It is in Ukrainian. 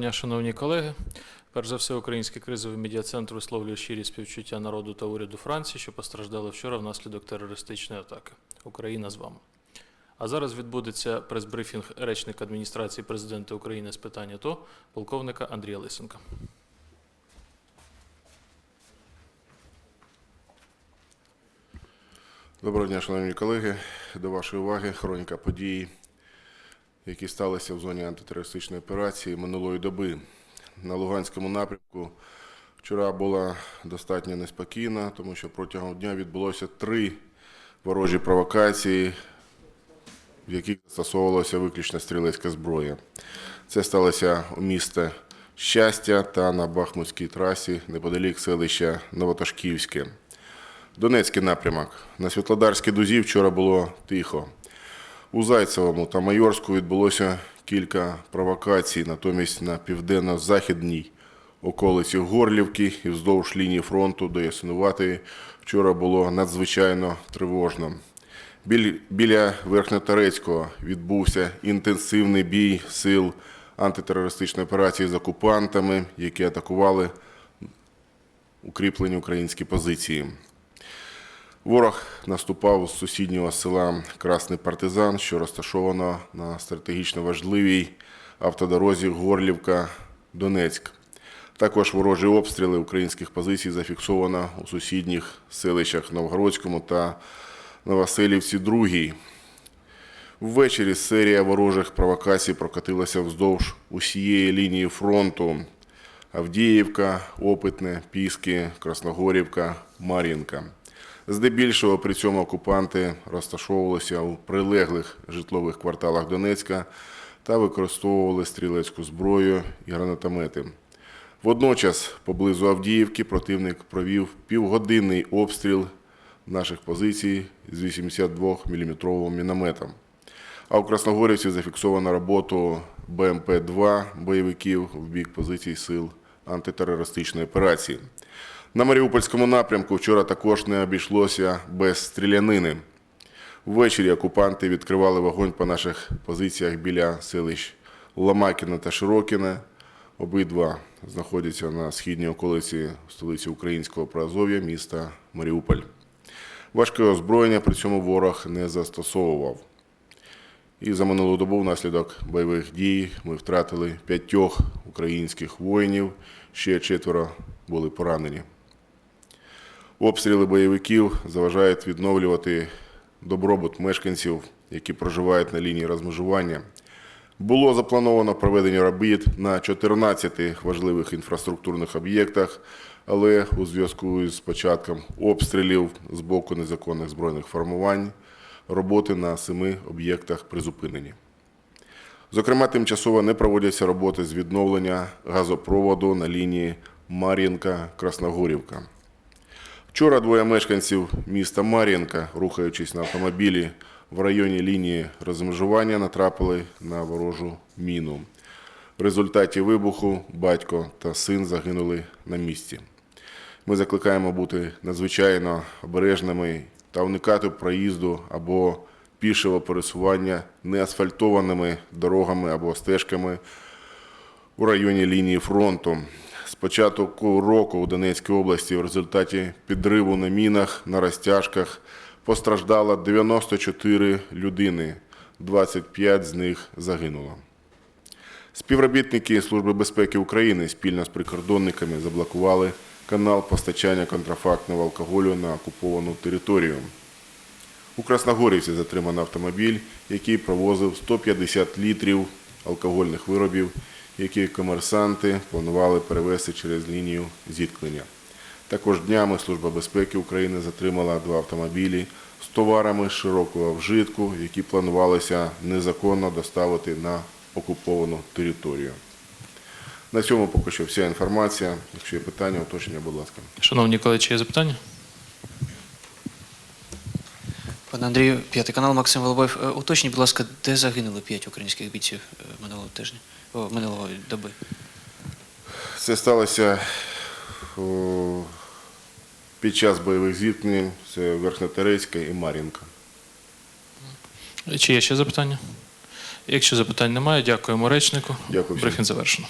дня, шановні колеги. Перш за все, Український кризовий медіа-центр висловлює щирі співчуття народу та уряду Франції, що постраждали вчора внаслідок терористичної атаки. Україна з вами. А зараз відбудеться прес-брифінг речника адміністрації президента України з питань АТО, полковника Андрія Лисенка. Доброго дня, шановні колеги. До вашої уваги хроніка подій, які сталися в зоні антитерористичної операції минулої доби. На Луганському напрямку вчора була достатньо неспокійна, тому що протягом дня відбулося три ворожі провокації, в яких застосовувалася виключно стрілецька зброя. Це сталося у місті Щастя та на Бахмутській трасі неподалік селища Новоташківське. Донецький напрямок. На Світлодарській дузі вчора було тихо. У Зайцевому та Майорську відбулося кілька провокацій, натомість на південно-західній околиці Горлівки і вздовж лінії фронту до Ясинуватої вчора було надзвичайно тривожно. Біля Верхньоторецького відбувся інтенсивний бій сил антитерористичної операції з окупантами, які атакували укріплені українські позиції. Ворог наступав з сусіднього села Красний Партизан, що розташовано на стратегічно важливій автодорозі Горлівка-Донецьк. Також ворожі обстріли українських позицій зафіксовано у сусідніх селищах Новгородському та Новоселівці Другій. Ввечері серія ворожих провокацій прокотилася вздовж усієї лінії фронту. Авдіївка, Опитне, Піски, Красногорівка, Мар'їнка. Здебільшого при цьому окупанти розташовувалися у прилеглих житлових кварталах Донецька та використовували стрілецьку зброю і гранатомети. Водночас, поблизу Авдіївки, противник провів півгодинний обстріл наших позицій з 82-мм мінометом. А у Красногорівці зафіксовано роботу БМП-2 бойовиків в бік позицій сил антитерористичної операції. На Маріупольському напрямку вчора також не обійшлося без стрілянини. Ввечері окупанти відкривали вогонь по наших позиціях біля селищ Ломакіна та Широкіне. Обидва знаходяться на східній околиці столиці українського Приазов'я, міста Маріуполь. Важке озброєння при цьому ворог не застосовував. І за минулу добу внаслідок бойових дій ми втратили п'ятьох українських воїнів, ще четверо були поранені. Обстріли бойовиків заважають відновлювати добробут мешканців, які проживають на лінії розмежування. Було заплановано проведення робіт на 14 важливих інфраструктурних об'єктах, але у зв'язку з початком обстрілів з боку незаконних збройних формувань роботи на семи об'єктах призупинені. Зокрема, тимчасово не проводяться роботи з відновлення газопроводу на лінії Мар'їнка-Красногорівка. Вчора двоє мешканців міста Мар'їнка, рухаючись на автомобілі в районі лінії розмежування, натрапили на ворожу міну. В результаті вибуху батько та син загинули на місці. Ми закликаємо бути надзвичайно обережними та уникати проїзду або пішого пересування неасфальтованими дорогами або стежками у районі лінії фронту. З початку року у Донецькій області в результаті підриву на мінах на розтяжках постраждало 94 людини, 25 з них загинуло. Співробітники Служби безпеки України спільно з прикордонниками заблокували канал постачання контрафактного алкоголю на окуповану територію. У Красногорівці затримано автомобіль, який провозив 150 літрів алкогольних виробів, які комерсанти планували перевезти через лінію зіткнення. Також днями Служба безпеки України затримала два автомобілі з товарами широкого вжитку, які планувалося незаконно доставити на окуповану територію. На цьому поки що вся інформація. Якщо є питання, уточнення, будь ласка. Шановні колеги, чи є запитання? Пане Андрію, п'ятий канал Максим Волобоєв. Е, Уточніть, будь ласка, де загинули п'ять українських бійців е, минулого тижня, о, минулого доби? Це сталося під час бойових зіткнень. Це Верхньотерецька і Мар'їнка. Чи є ще запитання? Якщо запитань немає, дякуємо речнику. Дякую Брифін Брифінг завершено.